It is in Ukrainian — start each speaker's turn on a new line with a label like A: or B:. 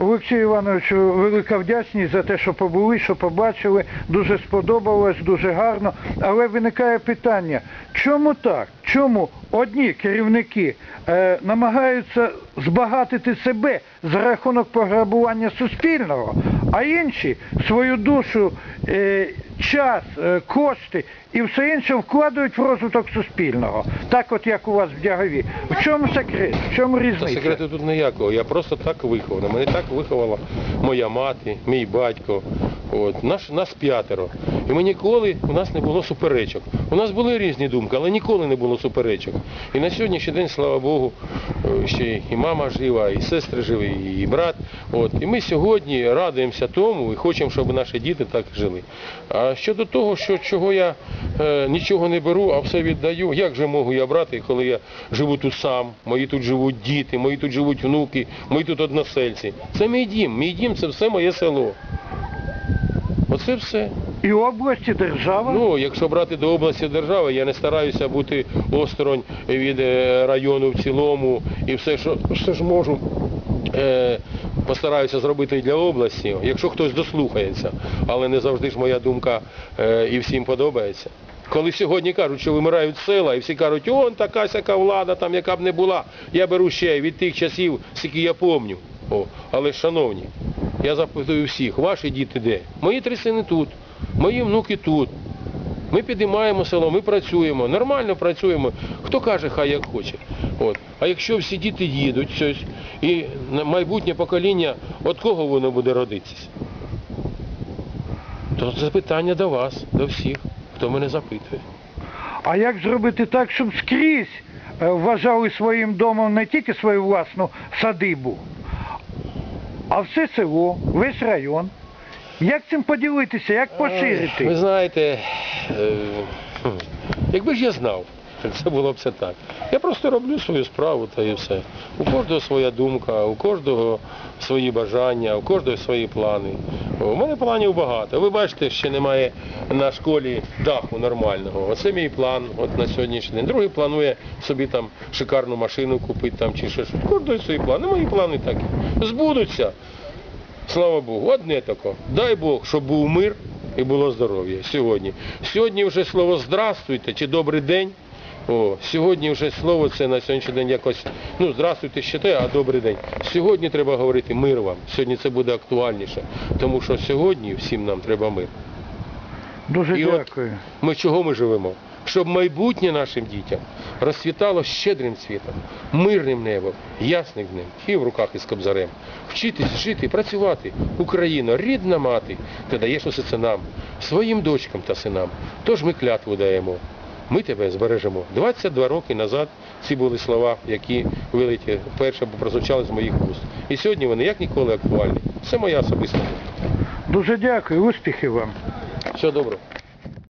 A: Олексію Івановичу, велика вдячність за те, що побули, що побачили. Дуже сподобалось, дуже гарно. Але виникає питання, чому так? Чому одні керівники е, намагаються збагатити себе за рахунок пограбування суспільного, а інші свою душу, е, час, е, кошти і все інше вкладають в розвиток суспільного. Так от як у вас в Дягові. В чому секрет? В чому
B: Та
A: різниця?
B: секрету тут ніякого. Я просто так вихований. Мене так виховала моя мати, мій батько. От, наш, нас п'ятеро. І ми ніколи, у нас не було суперечок. У нас були різні думки, але ніколи не було суперечок. І на сьогоднішній день, слава Богу, ще і мама жива, і сестри живі, і брат. От. І ми сьогодні радуємося тому і хочемо, щоб наші діти так жили. А щодо того, що чого я е, нічого не беру, а все віддаю, як же можу я брати, коли я живу тут сам, мої тут живуть діти, мої тут живуть внуки, мої тут односельці. Це мій дім. Мій дім це все моє село. Оце все.
A: І області, держава.
B: Ну, якщо брати до області держави, я не стараюся бути осторонь від е, району в цілому і все, що, що ж можу. Е, постараюся зробити для області, якщо хтось дослухається, але не завжди ж моя думка е, і всім подобається. Коли сьогодні кажуть, що вимирають села, і всі кажуть, он така сяка влада, там яка б не була, я беру ще від тих часів, скільки я. О, але шановні, я запитую всіх, ваші діти де? Мої три сини тут, мої внуки тут. Ми підіймаємо село, ми працюємо, нормально працюємо. Хто каже, хай як хоче. От. А якщо всі діти їдуть щось, і майбутнє покоління, від кого воно буде родитися? То це питання до вас, до всіх, хто мене запитує.
A: А як зробити так, щоб скрізь е, вважали своїм домом не тільки свою власну садибу, а все село, весь район? Як цим поділитися, як
B: Ви знаєте, е, якби ж я знав, це було б все так. Я просто роблю свою справу та і все. У кожного своя думка, у кожного свої бажання, у кожного свої плани. У мене планів багато. Ви бачите, ще немає на школі даху нормального. Оце мій план от на сьогоднішній день. Другий планує собі там шикарну машину купити там чи щось. У кожного свої плани. Мої плани такі. Збудуться. Слава Богу, одне тако. Дай Бог, щоб був мир і було здоров'я сьогодні. Сьогодні вже слово здрастуйте чи добрий день. О, сьогодні вже слово це на сьогоднішній день якось, ну, здрастуйте ще а добрий день. Сьогодні треба говорити мир вам. Сьогодні це буде актуальніше. Тому що сьогодні всім нам треба мир.
A: Дуже
B: І от
A: дякую.
B: ми чого ми живемо? Щоб майбутнє нашим дітям розцвітало щедрим цвітом, мирним небом, ясним днем і в руках із кобзарем. Вчитись, жити, працювати. Україна, рідна мати, ти даєш усе це нам, своїм дочкам та синам. Тож ми клятву даємо. Ми тебе збережемо. 22 роки назад ці були слова, які вилеті вперше прозвучали з моїх вуст. І сьогодні вони як ніколи актуальні. Це моя особиста.
A: Дуже дякую, успіхів вам.
B: Все добре.